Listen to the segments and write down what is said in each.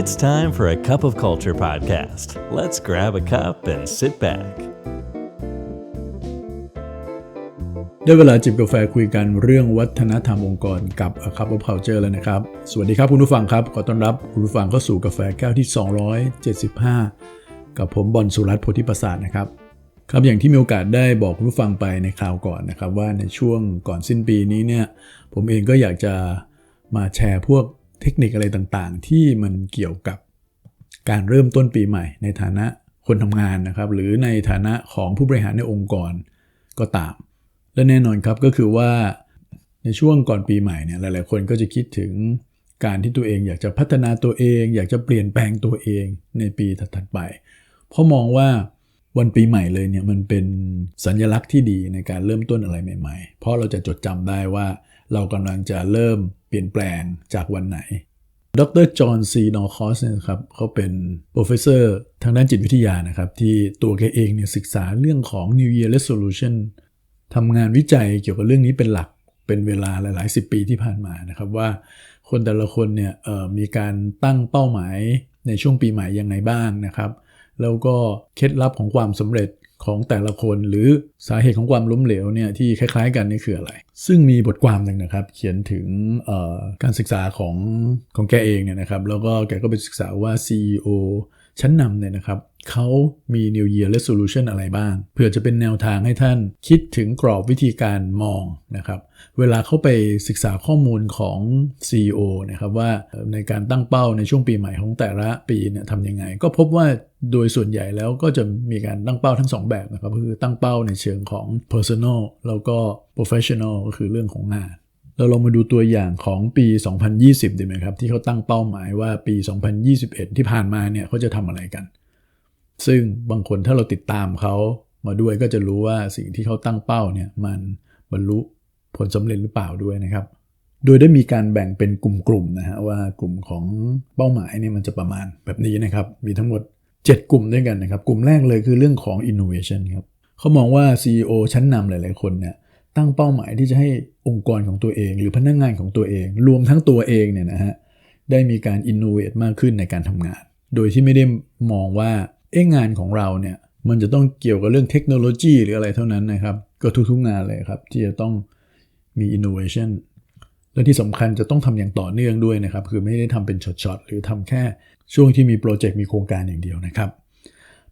It's time for a cup of culture podcast. Let's grab a cup and sit back. ได้เวลาจิบกาแฟคุยกันเรื่องวัฒนธรรมองค์กรกับ A Cup of Culture แล้วนะครับ สวัสดีครับคุณผู้ฟังครับ ขอต้อนรับคุณผู้ฟังเข้าสู่กาแฟแก้วที่ 275 กับผมบอลสุรัตน์โพธิประสาทนะครับ ครับอย่างที่มีโอกาสได้บอกคุณผู้ฟังไปในคราวก่อนนะครับ ว่าในช่วงก่อนสิ้นปีนี้เนี่ยผมเองก็อยากจะมาแชร์พวก ทคนิคอะไรต่างๆ ที่มันเกี่ยวกับการเริ่มต้นปีใหม่ ในฐานะคนทำงานนะครับ หรือในฐานะของผู้บริหารในองค์กรก็ตาม และแน่นอนครับก็คือว่าในช่วงก่อนปีใหม่เนี่ยหลายๆ คนก็จะคิดถึงการที่ตัวเองอยากจะพัฒนาตัวเอง อยากจะเปลี่ยนแปลงตัวเองในปีถัดๆไป เพราะมองว่าวันปีใหม่เลยเนี่ยมันเป็นสัญลักษณ์ที่ดีในการเริ่มต้นอะไรใหม่ ๆ เพราะเราจะจดจำได้ว่า เรากำลังจะเริ่มเปลี่ยนแปลงจากวันไหน ดรจอห์นซีนอคอสเนี่ยครับเขาเป็น professor ทางด้านจิตวิทยานะครับ ที่ตัวแกเองเนี่ยศึกษาเรื่องของ New Year Resolution ทำงานวิจัยเกี่ยวกับเรื่องนี้เป็นหลักเป็นเวลาหลายๆ 10 ปีที่ผ่านมานะครับว่าคนแต่ละคนเนี่ยมีการตั้งเป้าหมายในช่วงปีใหม่ยังไงบ้างนะครับ แล้วก็เคล็ดลับของความสำเร็จ ของแต่ละคนหรือสาเหตุของความล้มเหลวเนี่ยที่คล้าย ๆ กันนี่คืออะไร ซึ่งมีบทความหนึ่งนะครับ เขียนถึงการศึกษาของของแกเองเนี่ยนะครับแล้วก็แกก็ไปศึกษาว่า CEO ชั้นนำเนี่ยนะครับเขามี New Year Resolution อะไรบ้าง เพื่อจะเป็นแนวทางให้ท่านคิดถึงกรอบวิธีการมองนะครับ เวลาเข้าไปศึกษาข้อมูลของ CEO นะครับว่าในการตั้งเป้าในช่วงปีใหม่ของแต่ละปีเนี่ยทำยังไง ก็พบว่าโดยส่วนใหญ่แล้วก็จะมีการตั้งเป้าทั้ง 2 แบบนะครับ คือตั้งเป้าในเชิงของ personal แล้วก็ professional ก็คือเรื่องของงาน เราลองมาดูตัวอย่างของปี 2020 ดีไหมครับ ที่เขาตั้งเป้าหมายว่าปี 2021 ที่ผ่านมาเนี่ยเขาจะทำอะไรกัน ซึ่งบางคนถ้าเราติดตามเขามาด้วยก็จะรู้ว่าสิ่งที่เขาตั้งเป้าเนี่ยมันบรรลุผลสำเร็จหรือเปล่าด้วยนะครับ โดยได้มีการแบ่งเป็นกลุ่มๆนะฮะว่ากลุ่มของเป้าหมายเนี่ยมันจะประมาณแบบนี้นะครับ มีทั้งหมด 7 กลุ่มด้วยกันนะครับ กลุ่มแรกเลยคือเรื่องของ innovation ครับเขามองว่า CEO ชั้นนำหลายๆคนเนี่ย ตั้งเป้าหมายที่จะให้องค์กรของตัวเอง หรือพนักงงานของตัวเอง รวมทั้งตัวเองเนี่ยนะฮะได้มีการ innovate มากขึ้นในการทำงาน โดยที่ไม่ได้มองว่าเอ๊ะงานของเราเนี่ยมันจะต้องเกี่ยวกับเรื่องเทคโนโลยีหรืออะไรเท่านั้นนะครับ ก็ทุกๆงานเลยครับ ที่จะต้องมี innovation และที่สำคัญจะต้องทำอย่างต่อเนื่องด้วยนะครับ คือไม่ได้ทำเป็นช็อตๆหรือทำแค่ช่วงที่มีโปรเจกต์มีโครงการอย่างเดียวนะครับ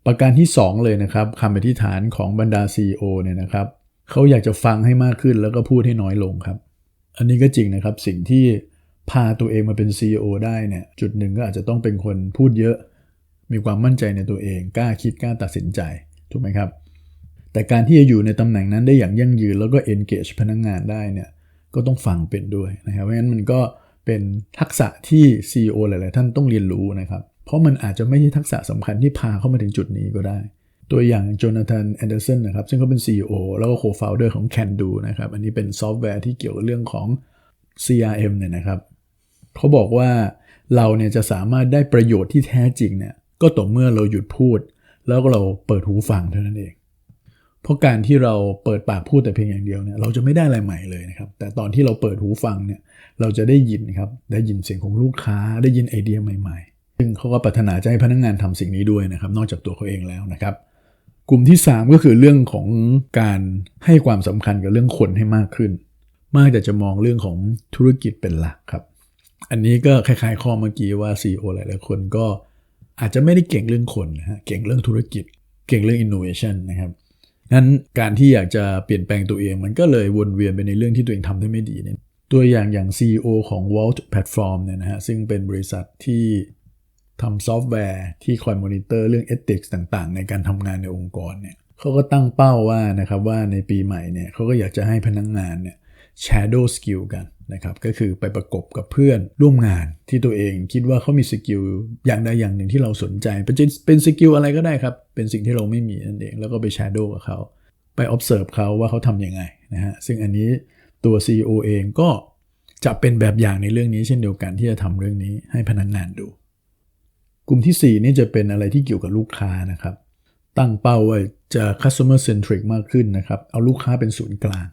ประการที่ 2 เลยนะครับคำอธิษฐานของบรรดา CEO เนี่ยนะครับ เขาอยากจะฟังให้มากขึ้นแล้วก็พูดให้น้อยลงครับ อันนี้ก็จริงนะครับสิ่งที่พาตัวเองมาเป็น CEO ได้เนี่ยจุดหนึ่งก็อาจจะต้องเป็นคนพูดเยอะ มีความมั่นใจในตัวเอง กล้าคิดกล้าตัดสินใจถูกไหมครับ แต่การที่จะอยู่ในตำแหน่งนั้นได้อย่างยั่งยืนแล้วก็ engage พนักงงานได้เนี่ยก็ต้องฟังเป็นด้วยนะครับเพราะฉะนั้นมันก็เป็นทักษะที่ CEO หลาย ๆ ท่านต้องเรียนรู้นะครับ เพราะมันอาจจะไม่ใช่ทักษะสำคัญที่พาเข้ามาถึงจุดนี้ก็ได้ ตัวอย่างโจนาธานแอนเดอร์สันนะครับซึ่งเขาเป็น CEO แล้วก็โคฟาวเดอร์ของ Candu นะครับอันนี้เป็นซอฟต์แวร์ที่เกี่ยวกับเรื่องของ CRM เนี่ยนะครับเขาบอกว่าเราเนี่ยจะสามารถได้ประโยชน์ที่แท้จริงเนี่ยก็ต่อเมื่อเราหยุดพูด แล้วก็เราเปิดหูฟังเท่านั้นเอง เพราะการที่เราเปิดปากพูดแต่เพียงอย่างเดียวเนี่ยเราจะไม่ได้อะไรใหม่เลยนะครับแต่ตอนที่เราเปิดหูฟังเนี่ยเราจะได้ยินครับได้ยินเสียงของลูกค้าได้ยินไอเดียใหม่ ๆ ซึ่งเขาก็ปรารถนาจะให้พนักงงานทำสิ่งนี้ด้วยนะครับนอกจากตัวเขาเองแล้วนะครับ กลุ่มที่ 3 ก็คือเรื่องของการให้ความสำคัญกับเรื่องคนให้มากขึ้น มากแต่จะมองเรื่องของธุรกิจเป็นหลักครับ อันนี้ก็คล้ายๆข้อเมื่อกี้ว่า CEO หลายๆคนก็อาจจะไม่ได้เก่งเรื่องคนนะฮะเก่งเรื่องธุรกิจ เก่งเรื่อง innovation นะครับนั้นการที่อยากจะเปลี่ยนแปลงตัวเองมันก็เลยวนเวียนไปในเรื่องที่ตัวเองทำได้ไม่ดีเนี่ยตัวอย่างอย่าง CEO ของ Vault Platform เนี่ยนะฮะซึ่งเป็นบริษัทที่ ทำซอฟต์แวร์ที่คอยมอนิเตอร์เรื่อง ethics ต่างๆ ในการทำงานในองค์กรเนี่ยเขาก็ตั้งเป้าว่านะครับว่าในปีใหม่เนี่ยเขาก็อยากจะให้พนักงงานเนี่ย shadow skill กันนะครับก็คือไปประกบกับเพื่อนร่วมงานที่ตัวเองคิดว่าเขามีสกิลอย่างใดอย่างหนึ่งที่เราสนใจ เป็นเป็นสกิลอะไรก็ได้ครับ เป็นสิ่งที่เราไม่มีนั่นเองแล้วก็ไป shadow กับเขาไป observe เขาว่าเขาทำยังไงนะฮะซึ่งอันนี้ตัว CEO เองก็จะเป็นแบบอย่างในเรื่องนี้เช่นเดียวกันที่จะทำเรื่องนี้ให้พนักงงานดู กลุ่มที่ 4 นี่จะเป็นอะไรที่เกี่ยวกับลูกค้านะครับ ตั้งเป้าว่าจะ customer centric มากขึ้นนะครับ เอาลูกค้าเป็นศูนย์กลาง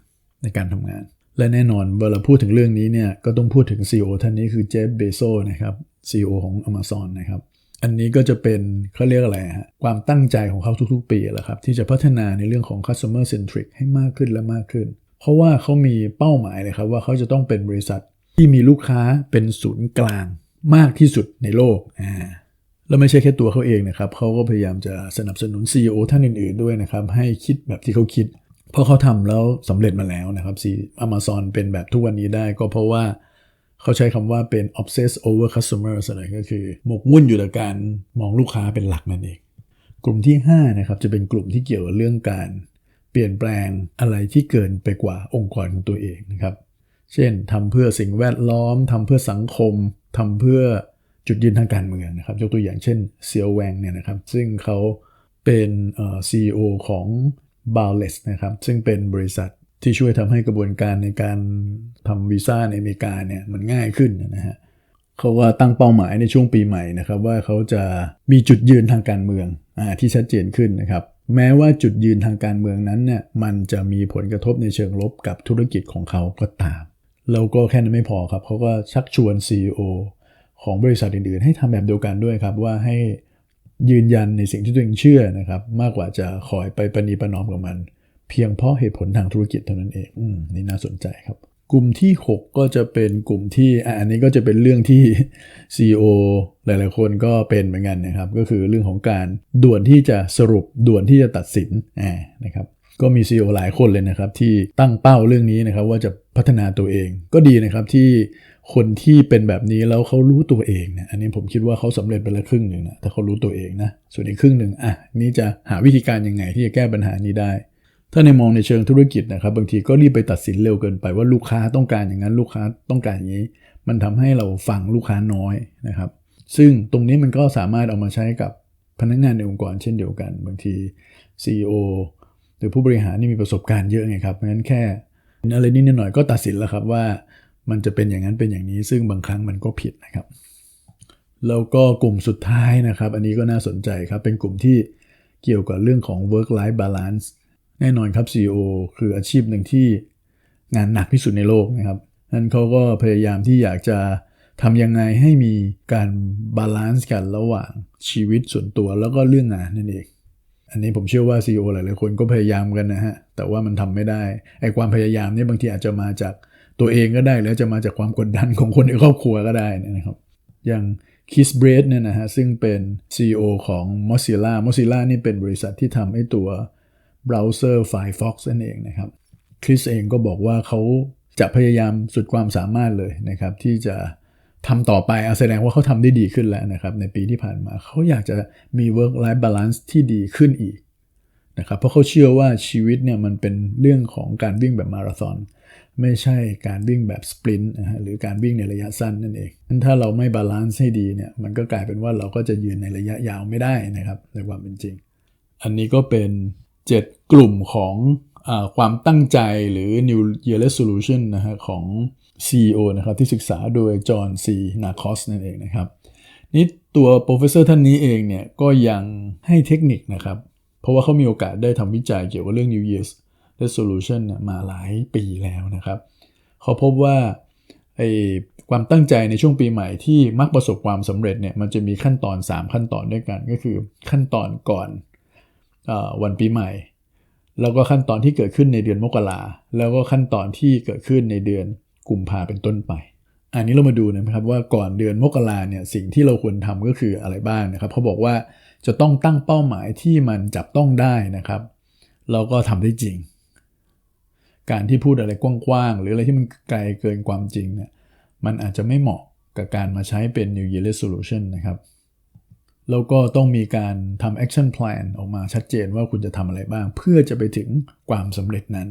ในการทำงาน และแน่นอนเวลาพูดถึงเรื่องนี้เนี่ยก็ต้องพูดถึง CEO ท่านนี้คือเจฟเบโซนะครับ CEO ของ Amazon นะครับอันนี้ก็จะเป็นเขาเรียกอะไรฮะความตั้งใจของเขาทุกๆ ปีแหละครับ ที่จะพัฒนาในเรื่องของ customer centric ให้มากขึ้นและมากขึ้น เพราะว่าเขามีเป้าหมายเลยครับ ว่าเขาจะต้องเป็นบริษัทที่มีลูกค้าเป็นศูนย์กลางมากที่สุดในโลกอ่า แล้วไม่ใช่แค่ตัวเขาเองนะครับเขาก็พยายามจะสนับสนุน CEO ท่านอื่นๆด้วยนะครับ ให้คิดแบบที่เขาคิด เพราะเขาทำแล้วสำเร็จมาแล้วนะครับซี Amazon เป็นแบบทุกวันนี้ได้ก็เพราะว่าเขาใช้คำว่าเป็น obsess over customers อะไรก็คือ หมกมุ่นอยู่กับการมองลูกค้าเป็นหลักนั่นเอง กลุ่มที่5นะครับจะเป็นกลุ่มที่เกี่ยวกับเรื่องการ เปลี่ยนแปลงอะไรที่เกินไปกว่าองค์กรของตัวเองนะครับ เช่นทำเพื่อสิ่งแวดล้อมทำเพื่อสังคมทำเพื่อ จุดยืนทางการเมืองนะครับยกตัวอย่างเช่นเซียวแวงเนี่ยนะครับซึ่งเขาเป็นเอ่อ CEO ของ b a l l e s นะครับซึ่งเป็นบริษัทที่ช่วยทำให้กระบวนการในการทำวีซ่าในอเมริกาเนี่ยมันง่ายขึ้นนะฮะเขาว่าตั้งเป้าหมายในช่วงปีใหม่นะครับว่าเขาจะมีจุดยืนทางการเมืองอาที่ชัดเจนขึ้นนะครับแม้ว่าจุดยืนทางการเมืองนั้นเนี่ยมันจะมีผลกระทบในเชิงลบกับธุรกิจของเขาก็ตาม แล้วก็แค่นั้นไม่พอครับเขาก็ชักชวน CEO ของบริษัทอื่นๆ ให้ทำแบบเดียวกันด้วยครับว่าให้ยืนยันในสิ่งที่ตัวเองเชื่อนะครับ มากกว่าจะคอยไปประนีประนอมกับมัน เพียงเพราะเหตุผลทางธุรกิจเท่านั้นเองอืมนี่น่าสนใจครับ กลุ่มที่ 6 ก็จะเป็นกลุ่มที่อะอันนี้ก็จะเป็นเรื่องที่ CEO หลาย ๆ คนก็เป็นเหมือนกันนะครับ ก็คือเรื่องของการด่วนที่จะสรุปด่วนที่จะตัดสินอ่านะครับ ก็มี CEO หลายคนเลยนะครับที่ตั้งเป้าเรื่องนี้นะครับว่าจะพัฒนาตัวเอง ก็ดีนะครับที่คนที่เป็นแบบนี้แล้วเขารู้ตัวเองเนี่ยอันนี้ผมคิดว่าเขาสำเร็จไปและครึ่งหนึ่งนะถ้าเขารู้ตัวเองนะส่วนอีกครึ่งหนึ่งอะนี่จะหาวิธีการยังไงที่จะแก้ปัญหานี้ได้ ถ้าในมองในเชิงธุรกิจนะครับ บางทีก็รีบไปตัดสินเร็วเกินไปว่าลูกค้าต้องการอย่างนั้นลูกค้าต้องการอย่างนี้ มันทำให้เราฟังลูกค้าน้อยนะครับ ซึ่งตรงนี้มันก็สามารถเอามาใช้กับพนักงานในองค์กรเช่นเดียวกัน บางที CEO หรือผู้บริหารนี่มีประสบการณ์เยอะไงครับเพราะฉะนั้นแค่อะไรนิดหน่อยก็ตัดสินแล้วครับว่ามันจะเป็นอย่างนั้นเป็นอย่างนี้ ซึ่งบางครั้งมันก็ผิดนะครับ แล้วก็กลุ่มสุดท้ายนะครับ อันนี้ก็น่าสนใจครับ เป็นกลุ่มที่เกี่ยวกับเรื่องของ work life balance แน่นอนครับ CEO คืออาชีพหนึ่งที่งานหนักที่สุดในโลกนะครับนั้นเขาก็พยายามที่อยากจะทำยังไงให้มีการบาลานซ์กันระหว่างชีวิตส่วนตัวแล้วก็เรื่องงานนั่นเอง อันนี้ผมเชื่อว่า CEO หลายๆคนก็พยายามกันนะฮะ แต่ว่ามันทำไม่ได้ ไอ้ความพยายามนี่บางทีอาจจะมาจากตัวเองก็ได้หรือจะมาจากความกดดันของคนในครอบครัวก็ได้นะครับ อย่างคิสเบรดเนี่ยนะฮะ ซึ่งเป็น CEO ของ Mozilla Mozilla นี่เป็นบริษัทที่ทำให้ตัวเบราว์เซอร์ Firefox นั่นเองนะครับคริสเองก็บอกว่าเขาจะพยายามสุดความสามารถเลยนะครับ ที่จะ ทำต่อไปแสดงว่าเขาทำได้ดีขึ้นแล้วนะครับ ในปีที่ผ่านมาเขาอยากจะมี work life balance ที่ดีขึ้นอีกนะครับเพราะเขาเชื่อว่าชีวิตเนี่ยมันเป็นเรื่องของการวิ่งแบบมาราธอนไม่ใช่การวิ่งแบบสปรินต์นะฮะหรือการวิ่งในระยะสั้นนั่นเองนั้นถ้าเราไม่บาลานซ์ให้ดีเนี่ยมันก็กลายเป็นว่าเราก็จะยืนในระยะยาวไม่ได้นะครับในความเป็นจริง อันนี้ก็เป็น 7 กลุ่มของ ความตั้งใจหรือ New Year Resolution นะฮะของ CEO นะครับที่ศึกษาโดยจอห์นซีนาคอสนั่นเองนะครับนี่ตัวโปรเฟสเซอร์ท่านนี้เองเนี่ยก็ยังให้เทคนิคนะครับ เพราะว่าเขามีโอกาสได้ทำวิจัยเกี่ยวกับเรื่อง New Year's Resolution เนี่ยมาหลายปีแล้วนะครับ เขาพบว่าไอความตั้งใจในช่วงปีใหม่ที่มักประสบความสำเร็จเนี่ยมันจะมีขั้นตอน 3 ขั้นตอนด้วยกันก็คือขั้นตอนก่อนอวันปีใหม่ แล้วก็ขั้นตอนที่เกิดขึ้นในเดือนมกราแล้วก็ขั้นตอนที่เกิดขึ้นในเดือนกุมภาเป็นต้นไป อันนี้เรามาดูนะครับว่าก่อนเดือนมกราเนี่ยสิ่งที่เราควรทำก็คืออะไรบ้างนะครับเขาบอกว่าจะต้องตั้งเป้าหมายที่มันจับต้องได้นะครับแล้วก็ทำได้จริง การที่พูดอะไรกว้างๆหรืออะไรที่มันไกลเกินความจริงเนี่ยมันอาจจะไม่เหมาะกับการมาใช้เป็น New Year Resolution นะครับ แล้วก็ต้องมีการทำ action plan ออกมาชัดเจนว่าคุณจะทำอะไรบ้าง เพื่อจะไปถึงความสำเร็จนั้น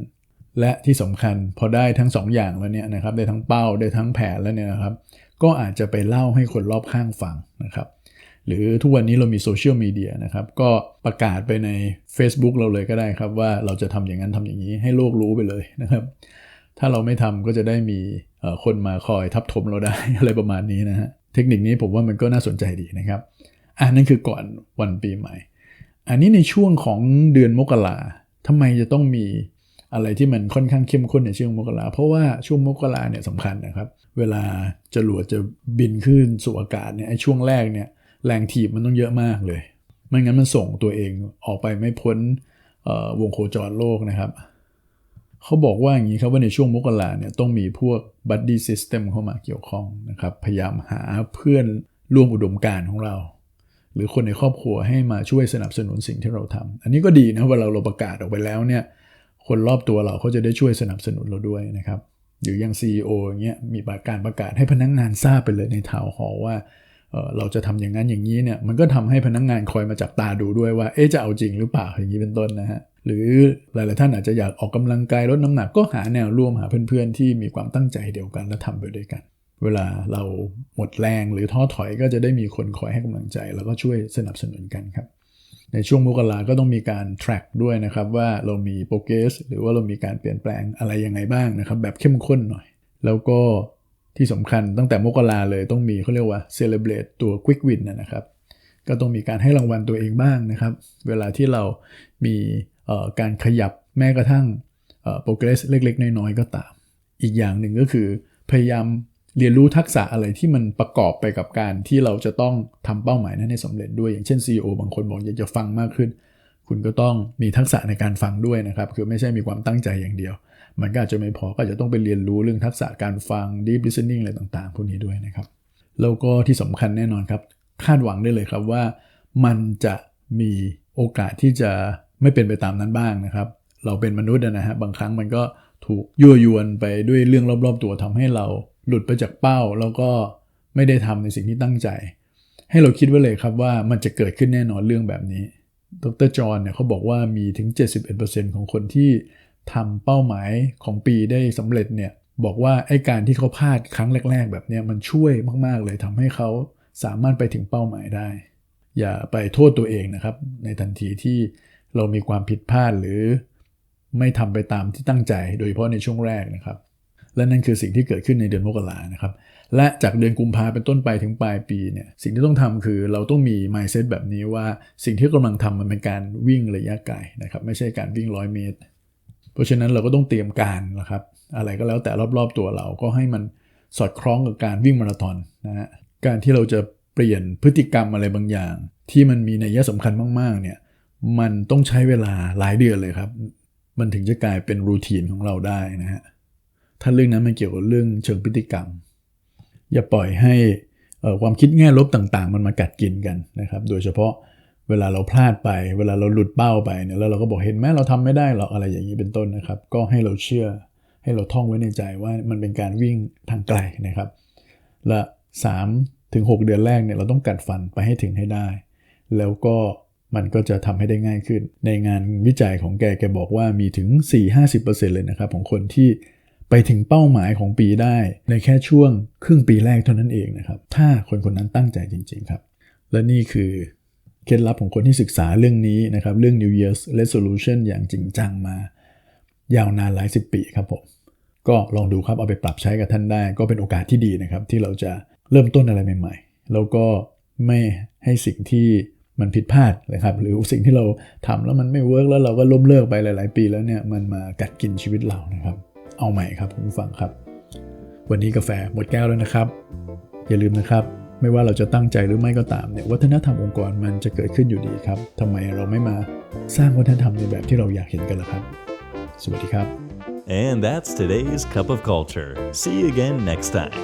และที่สำคัญพอได้ทั้ง2ออย่างแล้วเนี่ยนะครับได้ทั้งเป้าได้ทั้งแผนแล้วเนี่ยนะครับ ก็อาจจะไปเล่าให้คนรอบข้างฟังนะครับหรือทุกวันนี้เรามีโซเชียลมีเดียนะครับ ก็ประกาศไปใน Facebook เราเลยก็ได้ครับ ว่าเราจะทำอย่างนั้นทำอย่างนี้ให้โลกรู้ไปเลยนะครับ ถ้าเราไม่ทำก็จะได้มีคนมาคอยทับถมเราได้อะไรประมาณนี้นะฮะเทคนิคนี้ผมว่ามันก็น่าสนใจดีนะครับ อันนั้นคือก่อนวันปีใหม่ อันนี้ในช่วงของเดือนมกราทำไมจะต้องมีอะไรที่มันค่อนข้างเข้มข้นในช่วงมกราเพราะว่าช่วงมกราเนี่ยสำคัญนะครับ เวลาจรวดจะบินขึ้นสู่อากาศเนี่ยไอ้ช่วงแรกเนี่ยแรงถีบมันต้องเยอะมากเลย ไม่งั้นมันส่งตัวเองออกไปไม่พ้นวงโคจรโลกนะครับ เขาบอกว่าอย่างนี้ครับว่าในช่วงมกราเนี่ยต้องมีพวกบัดดี้ซิสเต็มเข้ามาเกี่ยวข้องนะครับ พยายามหาเพื่อนร่วมอุดมการของเรา หรือคนในครอบครัวให้มาช่วยสนับสนุนสิ่งที่เราทำอันนี้ก็ดีนะเวลาเราประกาศออกไปแล้วเนี่ยคนรอบตัวเราเขาจะได้ช่วยสนับสนุนเราด้วยนะครับหรืออย่าง CEO อย่างเงี้ยมีการประกาศให้พนักงงานทราบไปเลยในทาวน์ฮอลว่าเราจะทำอย่างนั้นอย่างนี้เนี่ยมันก็ทำให้พนักงงานคอยมาจับตาดูด้วยว่าเอ๊ะจะเอาจริงหรือเปล่าอย่างนี้เป็นต้นนะฮะหรือหลาย ๆ ท่านอาจจะอยากออกกำลังกายลดน้ำหนักก็หาแนวร่วมหาเพื่อน ๆ ที่มีความตั้งใจเดียวกันและทำไปด้วยกัน เวลาเราหมดแรงหรือท้อถอยก็จะได้มีคนคอยให้กำลังใจ แล้วก็ช่วยสนับสนุนกันครับ ในช่วงมกราก็ต้องมีการ track ด้วยนะครับ ว่าเรามีโปรเกสหรือว่าเรามีการเปลี่ยนแปลงอะไรยังไงบ้างนะครับ แบบเข้มข้นหน่อย แล้วก็ที่สำคัญตั้งแต่มกราเลยต้องมีเขาเรียกว่า celebrate ตัว quick win นะครับ ก็ต้องมีการให้รางวัลตัวเองบ้างนะครับ เวลาที่เรามีการขยับแม้กระทั่ง progress เล็ก ๆ น้อยๆก็ตาม อีกอย่างหนึ่งก็คือพยายาม เรียนรู้ทักษะอะไรที่มันประกอบไปกับการที่เราจะต้องทำเป้าหมายนั้นให้สำเร็จด้วยอย่างเช่น CEO บางคนบอกอยากจะฟังมากขึ้น คุณก็ต้องมีทักษะในการฟังด้วยนะครับ คือไม่ใช่มีความตั้งใจอย่างเดียว มันก็อาจจะไม่พอก็จะต้องไปเรียนรู้เรื่องทักษะการฟัง deep listening อะไรต่างๆ พวกนี้ด้วยนะครับ แล้วก็ที่สำคัญแน่นอนครับคาดหวังได้เลยครับว่า มันจะมีโอกาสที่จะไม่เป็นไปตามนั้นบ้างนะครับ เราเป็นมนุษย์นะฮะบางครั้งมันก็ถูกยั่วยวนไปด้วยเรื่องรอบ ๆ ตัวทำให้เรา หลุดไปจากเป้าแล้วก็ไม่ได้ทำในสิ่งที่ตั้งใจ ให้เราคิดไว้เลยครับว่ามันจะเกิดขึ้นแน่นอนเรื่องแบบนี้ ดรจอห์นเนี่ยเขาบอกว่ามีถึง 71%ของคนที่ทำเป้าหมายของปีได้สำเร็จเนี่ยบอกว่าไอ้การที่เขาพลาดครั้งแรก ๆ แบบนี้มันช่วยมากๆเลยทำให้เขาสามารถไปถึงเป้าหมายได้ อย่าไปโทษตัวเองนะครับ ในทันทีที่เรามีความผิดพลาดหรือ ไม่ทำไปตามที่ตั้งใจ โดยเฉพาะในช่วงแรกนะครับ และนั่นคือสิ่งที่เกิดขึ้นในเดือนมกรานะครับและจากเดือนกุมภาเป็นต้นไปถึงปลายปีเนี่ยสิ่งที่ต้องทำคือเราต้องมี mindset แบบนี้ว่าสิ่งที่กำลังทำมันเป็นการวิ่งระยะไกลนะครับไม่ใช่การวิ่งร้อยเมตร เพราะฉะนั้นเราก็ต้องเตรียมการนะครับอะไรก็แล้วแต่รอบๆตัวเราก็ให้มันสอดคล้องกับการวิ่งมาราธอนนะฮะการที่เราจะเปลี่ยนพฤติกรรมอะไรบางอย่าง ที่มันมีนัยสำคัญมากๆเนี่ยมันต้องใช้เวลาหลายเดือนเลยครับ มันถึงจะกลายเป็นรูทีนของเราได้นะฮะ ถ้าเรื่องนั้นมันเกี่ยวกับเรื่องเชิงพฤติกรรม อย่าปล่อยให้ความคิดแง่ลบต่างๆ มันมากัดกินกันนะครับ โดยเฉพาะเวลาเราพลาดไป เวลาเราหลุดเป้าไปเนี่ยแล้วเราก็บอกเห็นไหมเราทำไม่ได้หรอกอะไรอย่างนี้เป็นต้นนะครับ ก็ให้เราเชื่อให้เราท่องไว้ในใจว่ามันเป็นการวิ่งทางไกลนะครับ และ3ถึง6เดือนแรกเนี่ยเราต้องกัดฟันไปให้ถึงให้ได้ แล้วก็มันก็จะทำให้ได้ง่ายขึ้น ในงานวิจัยของแกแกบอกว่ามีถึง 4-50%เลยนะครับของคนที่ ไปถึงเป้าหมายของปีได้ ในแค่ช่วงครึ่งปีแรกเท่านั้นเองนะครับ ถ้าคนคนนั้นตั้งใจจริง ๆ ครับ และนี่คือเคล็ดลับของคนที่ศึกษาเรื่องนี้นะครับ เรื่อง New Year's Resolution อย่างจริงจังมา ยาวนานหลายสิบปีครับผมก็ลองดูครับเอาไปปรับใช้กับท่านได้ ก็เป็นโอกาสที่ดีนะครับ ที่เราจะเริ่มต้นอะไรใหม่ ๆ แล้วก็ไม่ให้สิ่งที่มันผิดพลาดนะครับ หรือสิ่งที่เราทำแล้วมันไม่เวิร์กแล้วเราก็ล้มเลิกไปหลาย ๆ ปีแล้วเนี่ยมันมากัดกินชีวิตเรานะครับ เอาใหม่ครับคุณผู้ฟังครับ วันนี้กาแฟหมดแก้วแล้วนะครับ อย่าลืมนะครับ ไม่ว่าเราจะตั้งใจหรือไม่ก็ตามเนี่ยวัฒนธรรมองค์กรมันจะเกิดขึ้นอยู่ดีครับทำไมเราไม่มาสร้างวัฒนธรรมในแบบที่เราอยากเห็นกันล่ะครับ สวัสดีครับ And that's today's Cup of Culture. See you again next time.